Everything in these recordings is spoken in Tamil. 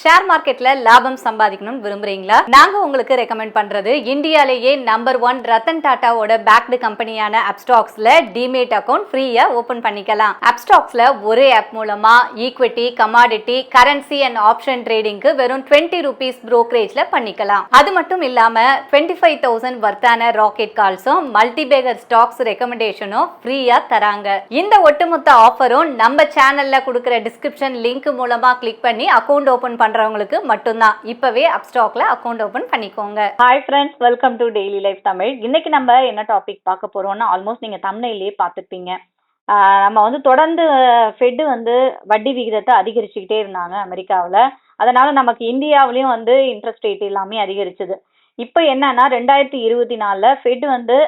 ஷேர் மார்க்கெட்ல லாபம் சம்பாதிக்கணும்னு விரும்புறீங்களா? நாங்க உங்களுக்கு ரெக்கமெண்ட் பண்றது இந்தியாலேயே நம்பர் ஒன் ரத்தன் டாட்டாவோட பேக்டு கம்பெனியான அப்டாக்ஸ்ல டிமேட் அக்கௌண்ட் ஃப்ரீயா ஓபன் பண்ணிக்கலாம். அப்டாக்ஸ்ல ஒரே ஆப் மூலமா equity commodity currency and option ட்ரேடிங்க்கு வெறும் டுவெண்ட்டி ருபீஸ் ப்ரோக்கரேஜ்ல பண்ணிக்கலாம். அது மட்டும் இல்லாம டுவெண்ட்டி ஃபைவ் தௌசண்ட் வர்த்தான ராக்கெட் கால்ஸும் மல்டிபேகர் ஸ்டாக்ஸ் ரெக்கமெண்டேஷனும் ஃப்ரீயா தராங்க. இந்த ஒட்டுமொத்த ஆஃபரும் நம்ம சேனல்ல கொடுக்குற டிஸ்கிரிப்ஷன் லிங்க் மூலமா கிளிக் பண்ணி அக்கௌண்ட் ஓபன் பண்றவங்களுக்கு மட்டும்தான். இப்பவே அப்ஸ்டாக்ல அக்கௌண்ட் ஓபன் பண்ணிக்கோங்க. Hi friends welcome to daily life Tamil இன்னைக்கு நம்ம என்ன டாபிக் பார்க்க போறோம்னா ஆல்மோஸ்ட் நீங்க தமிழ்லேயே பார்த்துருப்பீங்க. நம்ம வந்து தொடர்ந்து ஃபெட்டு வந்து வட்டி விகிதத்தை அதிகரிச்சுக்கிட்டே இருந்தாங்க அமெரிக்காவில். அதனால நமக்கு இந்தியாவிலையும் வந்து இன்ட்ரெஸ்ட் ரேட் எல்லாமே அதிகரிச்சது. இப்போ என்னன்னா ரெண்டாயிரத்தி இருபத்தி நாலில் ஃபெட் வந்து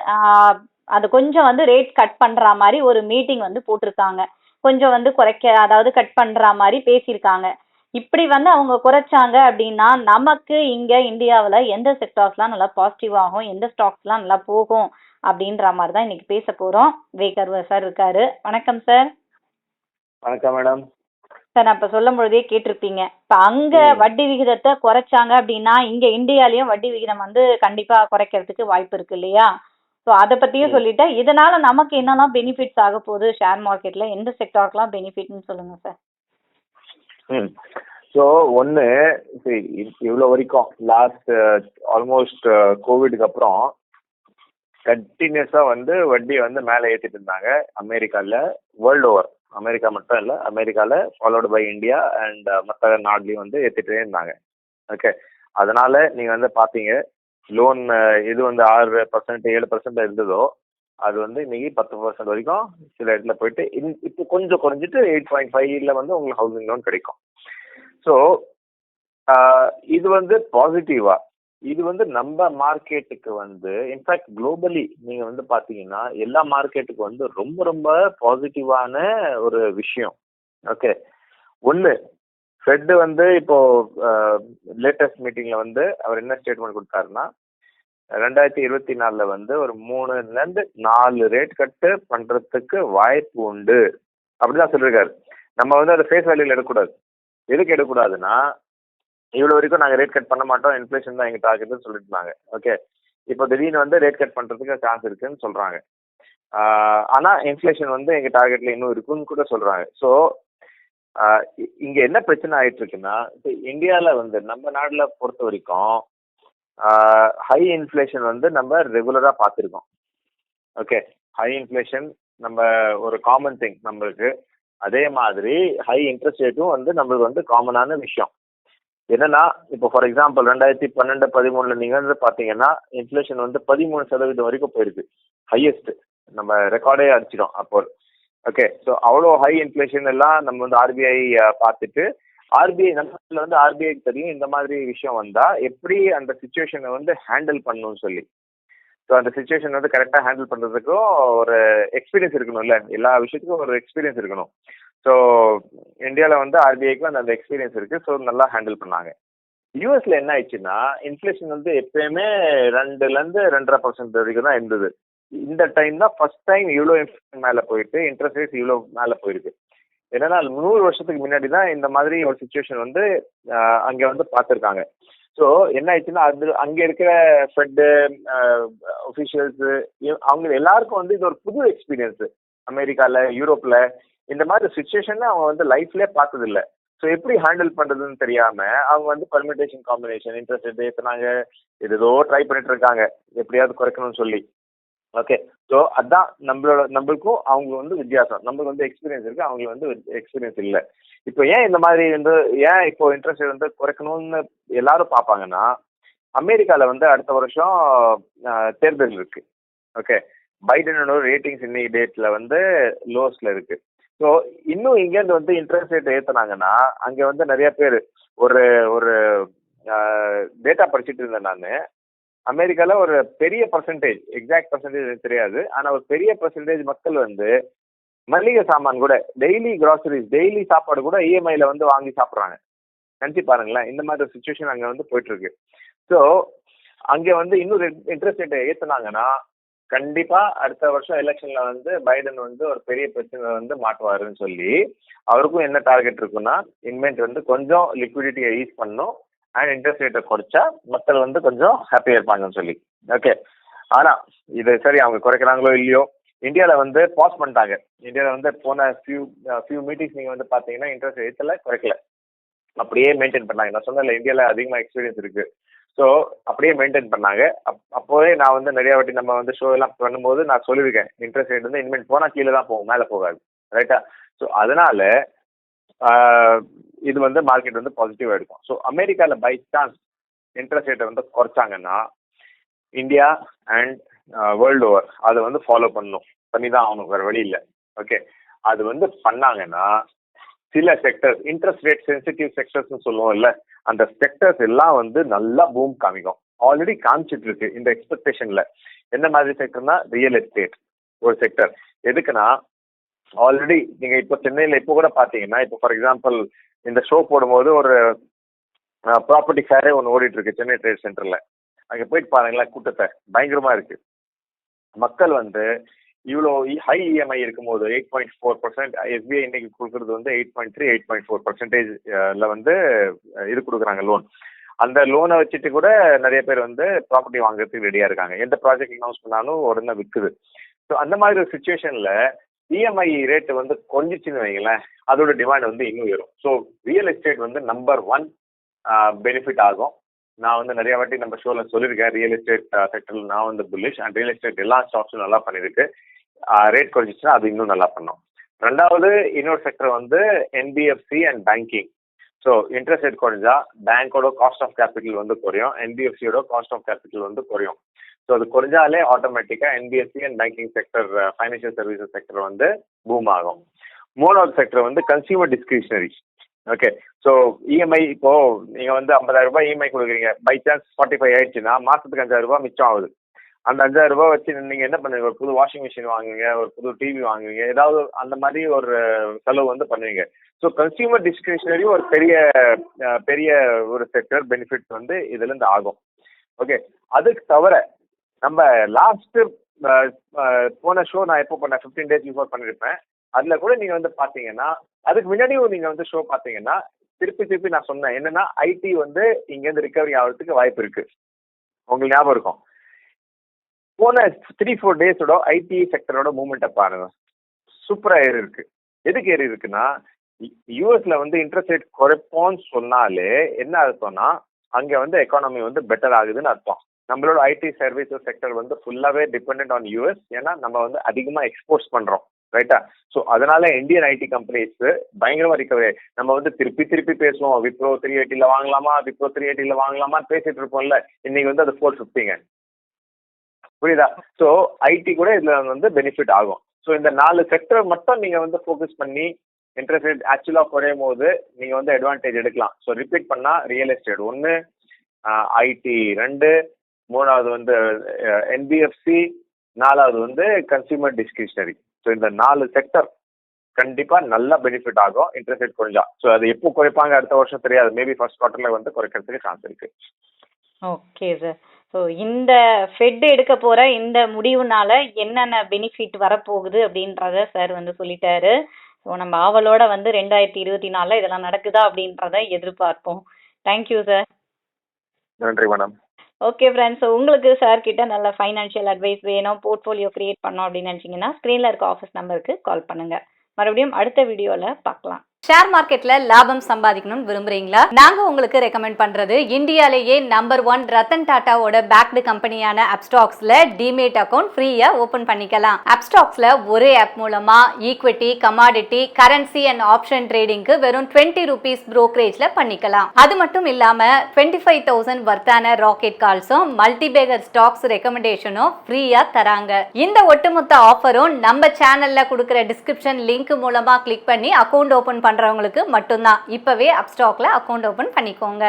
அது கொஞ்சம் வந்து ரேட் கட் பண்ணுற மாதிரி ஒரு மீட்டிங் வந்து போட்டிருக்காங்க. கொஞ்சம் வந்து குறைக்க அதாவது கட் பண்ணுற மாதிரி பேசியிருக்காங்க. இப்படி வந்து அவங்க குறைச்சாங்க அப்படின்னா நமக்கு இங்க இந்தியாவில் எந்த செக்டார்ஸ்லாம் நல்லா பாசிட்டிவ் ஆகும் எந்த ஸ்டாக்ஸ்லாம் நல்லா போகும் அப்படின்ற மாதிரி தான் இன்னைக்கு பேச போறோம். வேகர் சார் இருக்காரு. வணக்கம் சார் வணக்கம் மேடம் சார் நான் இப்போ சொல்லும் பொழுதே கேட்டிருப்பீங்க. இப்போ அங்க. வட்டி விகிதத்தை குறைச்சாங்க அப்படின்னா இங்க இந்தியாலயும் வட்டி விகிதம் வந்து கண்டிப்பா குறைக்கிறதுக்கு வாய்ப்பு இருக்கு இல்லையா? ஸோ அதை பத்தியும். சொல்லிட்டேன். இதனால நமக்கு என்னெல்லாம் பெனிஃபிட்ஸ் ஆக போகுது? ஷேர் மார்க்கெட்ல எந்த செக்டார்க்கெல்லாம் பெனிஃபிட்னு சொல்லுங்க சார் ஸோ ஒன்று இவ்வளோ வரைக்கும் லாஸ்ட் ஆல்மோஸ்ட் கோவிடுக்கு அப்புறம் கண்டினியூஸாக வந்து வட்டி வந்து மேலே ஏற்றிட்டு இருந்தாங்க அமெரிக்காவில் வேர்ல்டு ஓவர் அமெரிக்கா மட்டும் இல்லை அமெரிக்காவில் followed by India uh, and மற்ற நாடுலையும் வந்து ஏற்றிட்டே இருந்தாங்க. ஓகே அதனால நீங்கள் வந்து பார்த்தீங்க லோன் uh, இது வந்து ஆறு பர்சன்ட் ஏழு பர்சன்ட் இருந்ததோ அது வந்து இன்னைக்கு பத்து பர்சன்ட் வரைக்கும் சில இடத்துல போயிட்டு இன் இப்போ கொஞ்சம் குறைஞ்சிட்டு எயிட் பாயிண்ட் ஃபைவ்ல வந்து உங்களுக்கு ஹவுசிங் லோன் கிடைக்கும். ஸோ இது வந்து பாசிட்டிவா இது வந்து நம்ம மார்க்கெட்டுக்கு வந்து இன்ஃபேக்ட் குளோபலி நீங்க வந்து பாத்தீங்கன்னா எல்லா மார்க்கெட்டுக்கு வந்து ரொம்ப ரொம்ப பாசிட்டிவான ஒரு விஷயம். ஓகே ஒன்று ஃபெட் வந்து இப்போ லேட்டஸ்ட் மீட்டிங்ல வந்து அவர் என்ன ஸ்டேட்மெண்ட் கொடுத்தாருன்னா ரெண்டாயிரத்தி இருபத்தி நாலுல வந்து ஒரு மூணுல இருந்து நாலு ரேட் கட்டு பண்றதுக்கு வாய்ப்பு உண்டு. அப்படிதான் சொல்லியிருக்காரு நம்ம வந்து அதை ஃபேஸ் வேல்யூல எடுக்கக்கூடாது. எதுக்கு எடுக்கக்கூடாதுன்னா இவ்வளோ வரைக்கும் நாங்கள் ரேட் கட் பண்ண மாட்டோம் இன்ஃப்ளேஷன் தான் எங்கள் டார்கெட்னு சொல்லிட்டு இருந்தாங்க. ஓகே இப்போ திடீர்னு வந்து ரேட் கட் பண்ணுறதுக்கு சான்ஸ் இருக்குன்னு சொல்கிறாங்க ஆனால் இன்ஃப்ளேஷன் வந்து எங்கள் டார்கெட்டில் இன்னும் இருக்குன்னு கூட சொல்கிறாங்க ஸோ இங்கே என்ன பிரச்சனை ஆயிட்டு இருக்குன்னா இப்போ இந்தியாவில் வந்து நம்ம நாட்டில் பொறுத்த வரைக்கும் ஹை இன்ஃப்ளேஷன் வந்து நம்ம ரெகுலராக பார்த்துருக்கோம். ஓகே ஹை இன்ஃப்ளேஷன் நம்ம ஒரு காமன் திங் நம்மளுக்கு. அதே மாதிரி ஹை இன்ட்ரெஸ்ட் ரேட்டும் வந்து நம்மளுக்கு வந்து காமனான விஷயம். என்னன்னா இப்போ ஃபார் எக்ஸாம்பிள் ரெண்டாயிரத்தி பன்னெண்டு பதிமூணுல நீங்க வந்து பாத்தீங்கன்னா இன்ஃப்ளேஷன் வந்து பதிமூணு சதவீதம் வரைக்கும் போயிருக்கு. ஹையஸ்ட் நம்ம ரெக்கார்டே அடிச்சிடும் அப்போ. ஓகே ஸோ அவ்வளோ ஹை இன்ஃப்ளேஷன் எல்லாம் நம்ம வந்து ஆர்பிஐ பார்த்துட்டு ஆர்பிஐ நம்ம வந்து ஆர்பிஐக்கு தெரியும் இந்த மாதிரி விஷயம் வந்தா எப்படி அந்த சுச்சுவேஷனை வந்து ஹேண்டில் பண்ணணும்னு சொல்லி. ஸோ அந்த சுச்சுவேஷன் வந்து கரெக்டாக ஹேண்டில் பண்ணுறதுக்கும் ஒரு எக்ஸ்பீரியன்ஸ் இருக்கணும்ல. எல்லா விஷயத்துக்கும் ஒரு எக்ஸ்பீரியன்ஸ் இருக்கணும். ஸோ இந்தியாவில் வந்து ஆர்பிஐக்கு அந்த அந்த எக்ஸ்பீரியன்ஸ் இருக்குது ஸோ நல்லா ஹேண்டில் பண்ணாங்க. யூஎஸ்ல என்ன ஆயிடுச்சுன்னா இன்ஃப்ளேஷன் வந்து எப்பயுமே ரெண்டுலேருந்து ரெண்டரை பர்சன்ட் வரைக்கும் தான் இருந்தது. இந்த டைம் தான் ஃபர்ஸ்ட் டைம் இவ்வளோ இன்ஃப்ளேஷன் மேலே போயிட்டு இன்ட்ரெஸ்ட் ரேட் இவ்வளோ மேலே போயிருக்கு. என்னன்னா நூறு வருஷத்துக்கு முன்னாடி தான் இந்த மாதிரி ஒரு சுச்சுவேஷன் வந்து அங்கே வந்து பார்த்துருக்காங்க. ஸோ என்ன ஆயிடுச்சுன்னா அது அங்கே இருக்கிற ஃபெட்டு ஒஃபிஷியல்ஸ் அவங்க எல்லாருக்கும் வந்து இது ஒரு புது எக்ஸ்பீரியன்ஸு அமெரிக்காவில் யூரோப்பில் இந்த மாதிரி சுச்சுவேஷன் அவங்க வந்து லைஃப்லேயே பார்த்ததில்ல. ஸோ எப்படி ஹேண்டில் பண்ணுறதுன்னு தெரியாமல் அவங்க வந்து பர்மிட்டேஷன் காம்பினேஷன் இன்ட்ரெஸ்ட் எடுத்து நாங்கள் ஏதோ ட்ரை பண்ணிட்டு இருக்காங்க. எப்படியாவது குறைக்கணும்னு சொல்லி. ஓகே ஸோ அதான் நம்மளோட நம்மளுக்கும் அவங்க வந்து வித்தியாசம். நம்மளுக்கு வந்து எக்ஸ்பீரியன்ஸ் இருக்கு அவங்களுக்கு வந்து எக்ஸ்பீரியன்ஸ் இல்லை. இப்போ ஏன் இந்த மாதிரி வந்து ஏன் இப்போ இன்ட்ரெஸ்ட் வந்து குறைக்கணும்னு எல்லாரும் பார்ப்பாங்கன்னா அமெரிக்காவில் வந்து அடுத்த வருஷம் தேர்தல் இருக்கு. ஓகே பைடனோட ரேட்டிங்ஸ் இன்னைக்கு டேட்ல வந்து லோஸ்ல இருக்கு. ஸோ இன்னும் இங்கேருந்து வந்து இன்ட்ரெஸ்ட் ரேட் ஏற்றினாங்கன்னா அங்கே வந்து நிறைய பேர் ஒரு ஒரு டேட்டா படிச்சுட்டு இருந்தேன் நான். அமெரிக்காவில் ஒரு பெரிய பர்சன்டேஜ் எக்ஸாக்ட் பர்சன்டேஜ் எனக்கு தெரியாது. ஆனால் ஒரு பெரிய பர்சன்டேஜ் மக்கள் வந்து மளிகை சாமான் கூட டெய்லி கிராசரிஸ் டெய்லி சாப்பாடு கூட இஎம்ஐல வந்து வாங்கி சாப்பிட்றாங்க. நினச்சி பாருங்களேன் இந்த மாதிரி சுச்சுவேஷன் அங்கே வந்து போயிட்டு இருக்கு ஸோ அங்கே வந்து இன்னும் இன்ட்ரெஸ்ட் ரேட்டை ஏற்றுனாங்கன்னா கண்டிப்பா அடுத்த வருஷம் எலெக்ஷன்ல வந்து பைடன் வந்து ஒரு பெரிய பிரச்சனை வந்து மாட்டுவாருன்னு சொல்லி அவருக்கும் என்ன டார்கெட் இருக்குன்னா இன்வென்ட் வந்து கொஞ்சம் லிக்விடிட்டியை ஈஸ் பண்ணும். அண்ட் இன்ட்ரெஸ்ட் ரேட்டை குறைச்சா மக்கள் வந்து கொஞ்சம் ஹாப்பியா இருப்பாங்கன்னு சொல்லி. ஓகே ஆனா இது சரி அவங்க குறைக்கிறாங்களோ இல்லையோ இந்தியாவில் வந்து பாஸ் பண்ணிட்டாங்க. இந்தியாவில் வந்து போன ஃபியூ ஃபியூ மீட்டிங்ஸ் நீங்கள் வந்து பார்த்தீங்கன்னா இன்ட்ரெஸ்ட் ரேட்டில் குறைக்கல. அப்படியே மெயின்டைன் பண்ணாங்க. நான் சொன்னல இந்தியாவில் அதிகமாக எக்ஸ்பீரியன்ஸ் இருக்கு. ஸோ அப்படியே மெயின்டைன் பண்ணாங்க. அப் அப்போவே நான் வந்து நிறையா வாட்டி நம்ம வந்து ஷோ எல்லாம் பண்ணும்போது நான் சொல்லியிருக்கேன் இன்ட்ரெஸ்ட் ரேட் வந்து இனிமேல் போனால் கீழே தான் போகும் மேலே போகாது. ரைட்டா ஸோ அதனால இது வந்து மார்க்கெட் வந்து பாசிட்டிவா எடுக்கும். ஸோ அமெரிக்காவில் பை சான்ஸ் இன்ட்ரெஸ்ட் ரேட்டை வந்து குறைச்சாங்கன்னா இந்தியா அண்ட் வேர்ல்டு ஓவர் அதை வந்து ஃபாலோ பண்ணும். பண்ணி தான் ஆகணும் வேறு வழி இல்லை. ஓகே அது வந்து பண்ணாங்கன்னா சில செக்டர்ஸ் இன்ட்ரெஸ்ட் ரேட் சென்சிட்டிவ் செக்டர்ஸ்னு சொல்லுவோம்ல அந்த செக்டர்ஸ் எல்லாம் வந்து நல்லா பூம் காமிக்கும். ஆல்ரெடி காமிச்சிட்டு இருக்கு இந்த எக்ஸ்பெக்டேஷன்ல என்ன மாதிரி செக்டர்னா ரியல் எஸ்டேட் ஒரு செக்டர் எதுக்குன்னா ஆல்ரெடி நீங்க இப்போ சென்னையில இப்போ கூட பாத்தீங்கன்னா இப்போ ஃபார் எக்ஸாம்பிள் இந்த ஷோ போடும்போது ஒரு ப்ராப்பர்ட்டி ஃபேரே ஒன்று ஓடிட்டு இருக்கு சென்னை ட்ரேட் சென்டர்ல அங்கே போயிட்டு பாருங்களேன் கூட்டத்தை. பயங்கரமா இருக்கு. மக்கள் வந்து இவ்வளோ ஹை இஎம்ஐ இருக்கும்போது eight point four percent SBI இன்னைக்கு கொடுக்குறது வந்து eight point three eight point four பர்சன்டேஜ்ல வந்து இது கொடுக்குறாங்க லோன் அந்த லோனை வச்சுட்டு கூட நிறைய பேர் வந்து ப்ராப்பர்ட்டி வாங்குறதுக்கு ரெடியா இருக்காங்க. எந்த ப்ராஜெக்ட் அனௌன்ஸ் பண்ணாலும் உடனே விற்குது ஸோ அந்த மாதிரி ஒரு சுச்சுவேஷன்ல இஎம்ஐ ரேட்டு வந்து கொஞ்சிச்சுன்னு வைங்களேன் அதோட டிமாண்ட் வந்து இன்னும் உயரும் ஸோ ரியல் எஸ்டேட் வந்து நம்பர் ஒன் பெனிஃபிட் ஆகும். நான் வந்து நிறைய வாட்டி நம்ம ஷோல சொல்லியிருக்கேன் ரியல் எஸ்டேட் செக்டர்ல நான் வந்து புல்லிஷ் அண்ட் ரியல் எஸ்டேட் எல்லா ஸ்டாக்ஸும் நல்லா பண்ணிருக்கு ரேட் குறைஞ்சிச்சுன்னா அது இன்னும் நல்லா பண்ணும். ரெண்டாவது இன்னொரு செக்டர் வந்து NBFC and banking so interest rate குறைஞ்சா பேங்கோட காஸ்ட் ஆஃப் கேபிட்டல் வந்து குறையும் என்பிஎஃப்சியோட காஸ்ட் ஆஃப் கேபிட்டல் வந்து குறையும். ஸோ அது குறைஞ்சாலே ஆட்டோமேட்டிக்காக NBFC and banking sector financial services sector வந்து பூம் ஆகும். மூணாவது செக்டர் வந்து consumer discretionary okay so EMI இப்போ நீங்கள் வந்து ஐம்பதாயிரம் ரூபாய் இஎம்ஐ கொடுக்குறீங்க. பை சான்ஸ் ஃபார்ட்டி ஃபைவ் ஆயிடுச்சுன்னா மாசத்துக்கு அஞ்சாயிரம் ரூபாய் மிச்சம் ஆகுது. அந்த அஞ்சாயிரம் ரூபாய் வச்சு நீங்கள் என்ன பண்ணுவீங்க? ஒரு புது வாஷிங் மிஷின் வாங்குவீங்க ஒரு புது டிவி வாங்குவீங்க ஏதாவது அந்த மாதிரி ஒரு செலவு வந்து பண்ணுவீங்க. ஸோ கன்சியூமர் டிஸ்கிரிஷனரி ஒரு பெரிய பெரிய ஒரு செக்டர் பெனிஃபிட் வந்து இதுலேருந்து ஆகும். ஓகே அதுக்கு தவிர நம்ம லாஸ்ட் uh, uh, போன ஷோ நான் எப்போ பண்ண ஃபிஃப்டீன் டேஸ் பிஃபோர் பண்ணிருப்பேன் அதுல கூட நீங்க வந்து பாத்தீங்கன்னா அதுக்கு முன்னாடியும் நீங்க வந்து ஷோ பாத்தீங்கன்னா திருப்பி திருப்பி நான் சொன்னேன். என்னன்னா ஐடி வந்து இங்க இருந்து ரிகவரி ஆகிறதுக்கு வாய்ப்பு இருக்கு. உங்களுக்கு ஞாபகம் இருக்கும். போன த்ரீ ஃபோர் டேஸோட ஐடி செக்டரோட மூவ்மெண்ட்டை பாருங்க. சூப்பரா ஏறி இருக்கு. எதுக்கு ஏறி இருக்குன்னா யூஎஸ்ல வந்து இன்ட்ரெஸ்ட் ரேட் குறைப்போம்னு சொன்னாலே என்ன அர்த்தம்னா அங்க வந்து எக்கானமி வந்து பெட்டர் ஆகுதுன்னு அர்த்தம். நம்மளோட ஐடி சர்வீசஸ் செக்டர் வந்து ஃபுல்லாவே டிபெண்ட் ஆன் யூஎஸ் ஏன்னா நம்ம வந்து அதிகமா எக்ஸ்போர்ட்ஸ் பண்றோம் ரைட்டா ஸோ அதனால இந்தியன் ஐடி கம்பெனிஸ் பயங்கரமா ரிகவரி நம்ம வந்து திருப்பி திருப்பி பேசுவோம். விப்ரோ த்ரீ எயிட்டில வாங்கலாமா? விப்ரோ த்ரீ எயிட்டில வாங்கலாமா பேசிட்டு இருப்போம்ல இன்னைக்கு வந்து அது ஃபோர் ஃபிஃப்டிங்க புரியுதா? ஸோ ஐடி கூட இதுல வந்து பெனிஃபிட் ஆகும். ஸோ இந்த நாலு செக்டர் மட்டும் நீங்க வந்து ஃபோக்கஸ் பண்ணி இன்ட்ரெஸ்ட் ரேட் ஆக்சுவலாக குறையும் போது நீங்க வந்து அட்வான்டேஜ் எடுக்கலாம். ஸோ ரிப்பீட் பண்ணா ரியல் எஸ்டேட் ஒன்று ஐடி ரெண்டு மூணாவது வந்து என்பிஎஃப்சி நாலாவது வந்து கன்சியூமர் டிஸ்கிரிஷனரி ஸோ இந்த நாலு செக்டர் கண்டிப்பா நல்ல பெனிஃபிட் ஆகும் இன்ட்ரெஸ்ட் ரேட் குறைஞ்சா. ஸோ அது எப்போ குறைப்பாங்க அடுத்த வருஷம் தெரியாது. மேபி ஃபர்ஸ்ட் குவார்டர்ல வந்து குறைக்கிறதுக்கு சான்ஸ் இருக்கு. ஓகே சார் ஸோ இந்த ஃபெட் எடுக்க போற இந்த முடிவுனால என்னென்ன பெனிஃபிட் வரப்போகுது அப்படின்றத சார் வந்து சொல்லிட்டாரு. ஸோ நம்ம ஆவலோட வந்து ரெண்டாயிரத்தி இருபத்தி நாலில் இதெல்லாம் நடக்குதா அப்படின்றத எதிர்பார்ப்போம். தேங்க்யூ சார் நன்றி மேடம் ஓகே ஃப்ரெண்ட்ஸ் உங்களுக்கு சார் கிட்ட நல்ல ஃபைனான்ஷியல் அட்வைஸ் வேணும் போர்ட்ஃபோலியோ கிரியேட் பண்ணோம் அப்படின்னு நினச்சிங்கன்னா ஸ்க்ரீனில் இருக்க ஆஃபீஸ் நம்பருக்கு கால் பண்ணுங்கள் மறுபடியும் அடுத்த வீடியோவில் பார்க்கலாம். ஷேர் மார்க்கெட்ல லாபம் சம்பாதிக்கணும்னு விரும்புறீங்களா? நாங்க உங்களுக்கு ரெக்கமெண்ட் பண்றது இந்தியாலேயே நம்பர் ஒன் ரத்தன் டாட்டாவோட பேக்டு கம்பெனியான அப்ஸ்டாக்ஸ்ல டிமேட் அக்கௌண்ட் ஃப்ரீயா ஓபன் பண்ணிக்கலாம். அப்ஸ்டாக்ஸ்ல ஒரே ஆப் மூலமா equity commodity currency and option ட்ரேடிங்க்கு வெறும் டுவெண்ட்டி ருபீஸ் ப்ரோக்கரேஜ்ல பண்ணிக்கலாம். அது மட்டும் இல்லாம டுவெண்ட்டி ஃபைவ் தௌசண்ட் வர்த்தான ராக்கெட் கால்ஸும் மல்டிபேகர் ஸ்டாக்ஸ் ரெக்கமெண்டேஷனும் ஃப்ரீயா தராங்க. இந்த ஒட்டுமொத்த ஆஃபரும் நம்ம சேனல்ல கொடுக்குற டிஸ்கிரிப்ஷன் லிங்க் மூலமா கிளிக் பண்ணி அக்கௌண்ட் ஓபன் பண்ணுறவங்களுக்கு மட்டும்தான். இப்பவே அப்ஸ்டாக்ல அக்கவுண்ட் ஓபன் பண்ணிக்கோங்க.